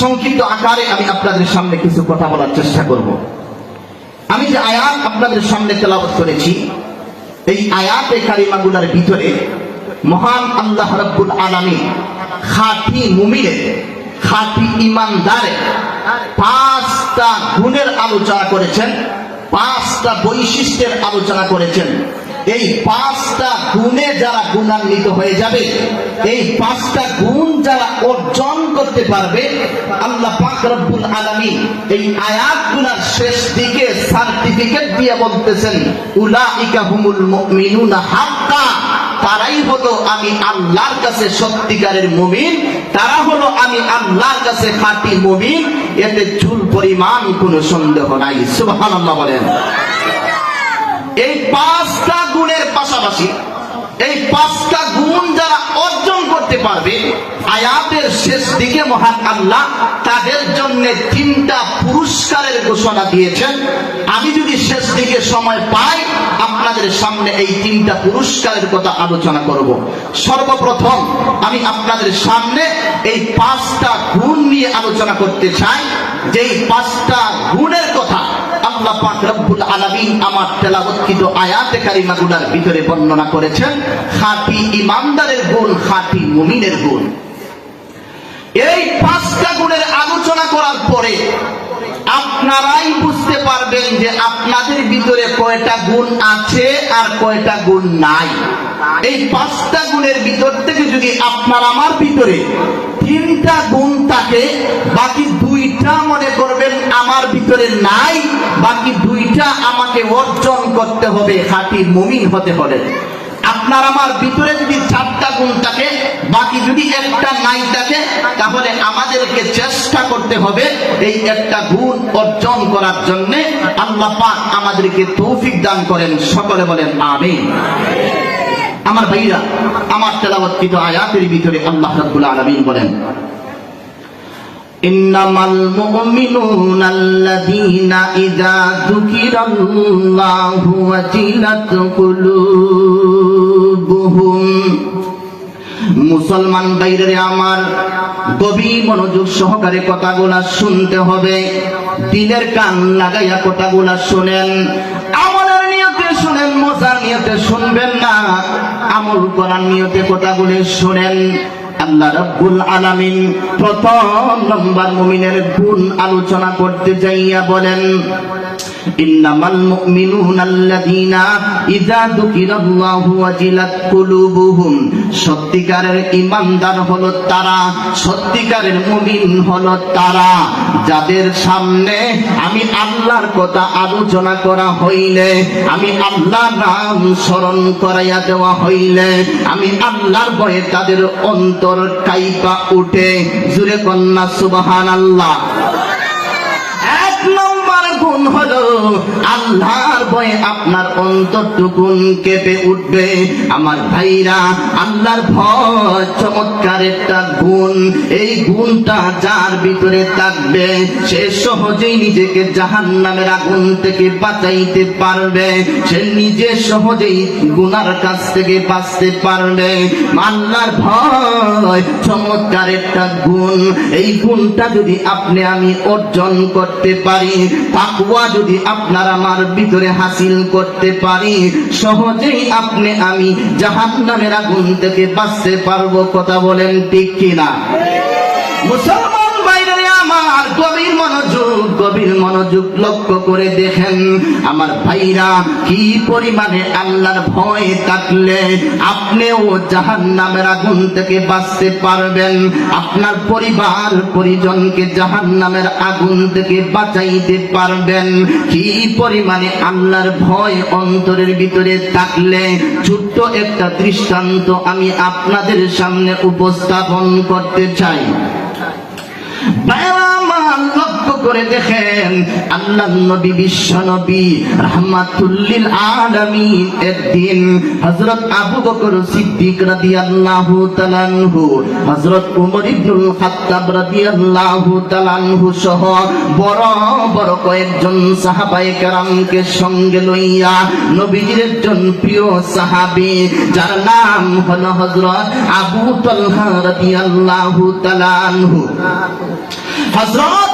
সংক্ষিপ্ত আকারে আমি আপনাদের সামনে কিছু কথা বলার চেষ্টা করব। আমি যে আয়াত আপনাদের সামনে তেলাবত করেছি, এই আয়াতে কারিমাগুলার ভিতরে মহান আল্লাহ রব্বুল আলামিন খাঁটি মুমিনের, খাঁটি ইমানদারে পাঁচটা গুণের আলোচনা করেছেন, পাঁচটা বৈশিষ্ট্যের আলোচনা করেছেন। এই পাঁচটা গুণে যারা গুণান্বিত হয়ে যাবে, এই পাঁচটা গুণ যারা অর্জন করতে পারবে, আল্লাহ পাক আলামিন এই আয়াতগুলোর শেষ দিকে সার্টিফিকেট দিয়ে বলতেছেন, উলাইকা হুমুল মুমিনুনা হাক্কা তারাই হলো আমি আল্লাহর কাছে সত্যিকারের মুমিন, তারা হলো আমি আল্লাহর কাছে খাঁটি মুমিন, এতে চুল পরিমাণ কোনো সন্দেহ নাই। সুবহানাল্লাহ বলেন। এই পাঁচটা গুণের পাশাপাশি, এই পাঁচটা গুণ যারা অর্জন করতে পারবে, আয়াতের শেষ দিকে মহান আল্লাহ তাদের জন্য তিনটা পুরস্কারের ঘোষণা দিয়েছেন। আমি যদি শেষ দিকে সময় পাই, আপনাদের সামনে এই তিনটা পুরস্কারের কথা আলোচনা করব। সর্বপ্রথম, আমি আপনাদের সামনে এই পাঁচটা গুণ নিয়ে আলোচনা করতে চাই। যেই পাঁচটা গুণের কথা আল্লাহ পাক রব্বুল আলামিন আমার তেলাবৎকৃত আয়াতে কারিমাগুলার ভিতরে বর্ণনা করেছেন, খাঁটি ইমানদারের গুণ, খাঁটি মুমিনের গুণ। এই পাঁচটা গুণের আলোচনা করার পরে আপনারাই বুঝতে পারবেন যে আপনাদের ভিতরে কয়টা গুণ আছে আর কয়টা গুণ নাই। এই পাঁচটা গুণের ভিতর থেকে যদি আপনার আমার ভিতরে তিনটা গুণ থাকে, বাকি দুইটা মনে করবেন আমার ভিতরে নাই, বাকি দুইটা আমাকে অর্জন করতে হবে, খাঁটি মুমিন হতে হলে আপনার আমার ভিতরে যদি চারটা গুণ থাকে বাকি যদি একটা নাই থাকে তাহলে আমাদেরকে চেষ্টা করতে হবে এই একটা গুণ অর্জন করার জন্য আল্লাহ পাক আমাদেরকে তৌফিক দান করেন সকলে বলেন আমিন আমার ভাইরা আমার তেলাবৎকৃত আয়াতের ভিতরে আল্লাহ রাব্বুল আলামিন বলেন إنما المؤمنون الذين إذا ذكر الله وجلت قلوبهم মুসলমান বাইরে আমার গভীর মনোযোগ সহকারে কথাগুলা শুনতে হবে। দিনের কান লাগাইয়া কথাগুলা শুনেন। আমলের নিয়তে শুনেন, মজার নিয়তে শুনবেন না। আমল করার নিয়তে কথাগুলি শুনেন। আল্লাহ রাব্বুল আলামিন প্রথম নম্বর মুমিনের গুণ আলোচনা করতে যাইয়া বলেন ইন্নামাল মুমিনুনা ইযা যুকিরাল্লাহু ওয়াজিলাত কুলুবুহুম। সত্যিকারের ঈমানদার হলো তারা, সত্যিকারের মুমিন হলো তারা। যাদের সামনে আমি আল্লাহর কথা আলোচনা করা হইলে, আমি আল্লাহর নাম স্মরণ করাইয়া দেওয়া হইলে, আমি আল্লাহর ভয়ে তাদের অন্তর কাইপা উঠে। জুরে কন্যা সুবহানাল্লাহ। এক নম্বর গুণ হলো আল্লাহর ভয়ে আপনার অন্তরটুকুন কেঁপে উঠবে। আমার ভাইরা, আল্লাহর ভয় চমৎকার একটা গুণ। এই গুণটা যার ভিতরে থাকবে, সে সহজেই নিজেকে জাহান নামের আগুন থেকে বাঁচাইতে পারবে। সে নিজে সহজেই গুনার কাছ থেকে বাঁচতে পারবে। আল্লাহর ভয় চমৎকার একটা গুণ। এই গুণটা যদি আপনি আমি অর্জন করতে পারি তাকুয়া যদি আপনার আমার ভিতরে হাসিল করতে পারি। সহজেই আপনি আমি জাহান নামের আগুন থেকে বাঁচতে পারব, কথা বলেন ঠিক কিনা? মুসলমান গভীর মনোযোগ লক্ষ্য করে দেখেন, আমার ভাইরা কি পরিমাণে আল্লাহর ভয় থাকলে আপনিও জাহান নামের আগুন থেকে বাঁচতে পারবেন। আপনার পরিবার, পরিজনকে জাহান নামের আগুন থেকে বাঁচাইতে পারবেন। কি পরিমাণে আল্লাহর ভয় অন্তরের ভিতরে থাকলে? ছোট্ট একটা দৃষ্টান্ত আমি আপনাদের সামনে উপস্থাপন করতে চাই। ভাইরা করে দেখেন, আল্লাহ নবী, বিশ্ব নবী, রহমাতুল্লিল আলামিন একদিন হযরত আবু বকর সিদ্দিক রাদিয়াল্লাহু তাআলা আনহু, হযরত উমর ইবনুল খাত্তাব রাদিয়াল্লাহু তাআলা আনহু সহ বড় বড় কয়েকজন সাহাবায়ে কেরামকে সঙ্গে লইয়া নবীজির একজন প্রিয় সাহাবী, যার নাম হলো হযরত আবু তালহা রাদিয়াল্লাহু তাআলা আনহু। হযরত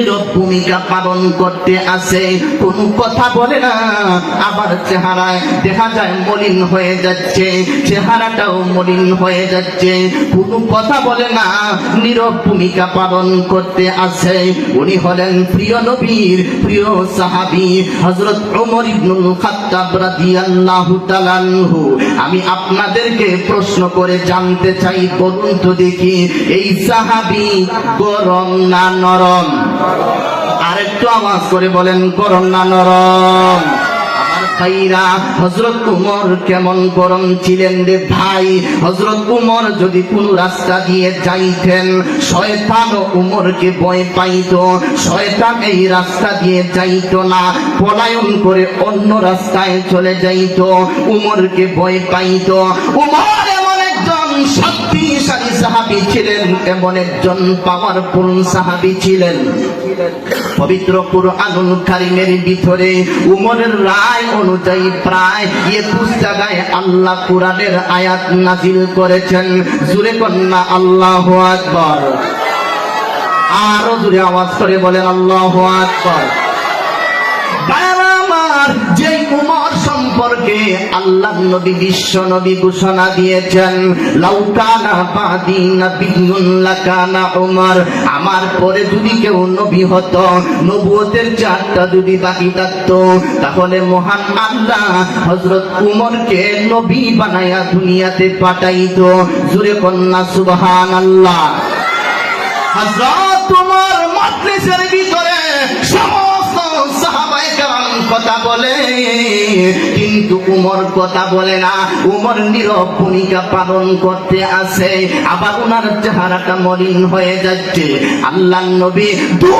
নীরব ভূমিকা পালন করতে আসে। কোনো কথা বলে না, আবার চেহারায় দেখা যায় মলিন হয়ে যাচ্ছে। চেহারাটাও মলিন হয়ে যাচ্ছে। কোনো কথা বলে না, নীরব ভূমিকা পালন করতে আসে। উনি হলেন প্রিয় নবীর প্রিয় সাহাবী হজরত ওমর ইবনুল খাত্তাব রাদিয়াল্লাহু তাআলা আনহু। আমি আপনাদেরকে প্রশ্ন করে জানতে চাই, বলুন তো দেখি, এই সাহাবী গরম না নরম? আরেকটু আওয়াজ করে বলেন, গরম না নরম? ভাইরা হজরত উমর কেমন গরম ছিলেন রে ভাই? হজরত উমর যদি কোন রাস্তা দিয়ে যাইতেন, শয়তান উমরকে ভয় পাইত। শয়তান এই রাস্তা দিয়ে যাইতো না, পলায়ন করে অন্য রাস্তায় চলে যাইত। উমরকে ভয় পাইত। উমর সাহাবি ছিলেন, এমন একজন পাওয়ারফুল সাহাবি ছিলেন। পবিত্র কোরআনুল কারিমের ভিতরে উমরের রায় অনুযায়ী প্রায় একুশ জায়গায় আল্লাহ কোরআনের আয়াত নাজিল করেছেন। জুরে কন্যা আল্লাহ আকবর। আরও জুড়ে আওয়াজ করে বলেন আল্লাহ আকবর। যে উমর সম্পর্কে আল্লাহ নবী বিশ্ব নবী ঘোষণা দিয়েছেন লাউকানা আমার পরে যদি কেউ নবী নবুয়তের চারটা যদি বাকি থাকতো, তাহলে মহান আল্লাহ হযরত উমরকে নবী বানায়া দুনিয়াতে কন্যা ভিতরে সমস্ত কথা বলে, কিন্তু উমর কথা বলে না। উমর নীরব ভূমিকা পালন করতে আসে, আবার উনার চেহারাটা মলিন হয়ে যাচ্ছে। আল্লাহ নবী দু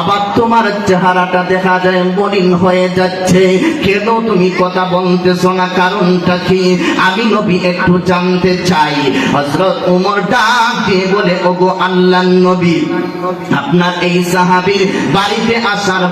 আবার তোমার চেহারাটা দেখা যায় মলিন হয়ে যাচ্ছে। কেন তুমি কথা বলতেছ না, কারণটা কি? আমি নবী একটু জানতে চাই। হযরত উমর ডাক বলে, ওগো আল্লাহ নবী, আপনার এই সাহাবীর বাড়িতে আসার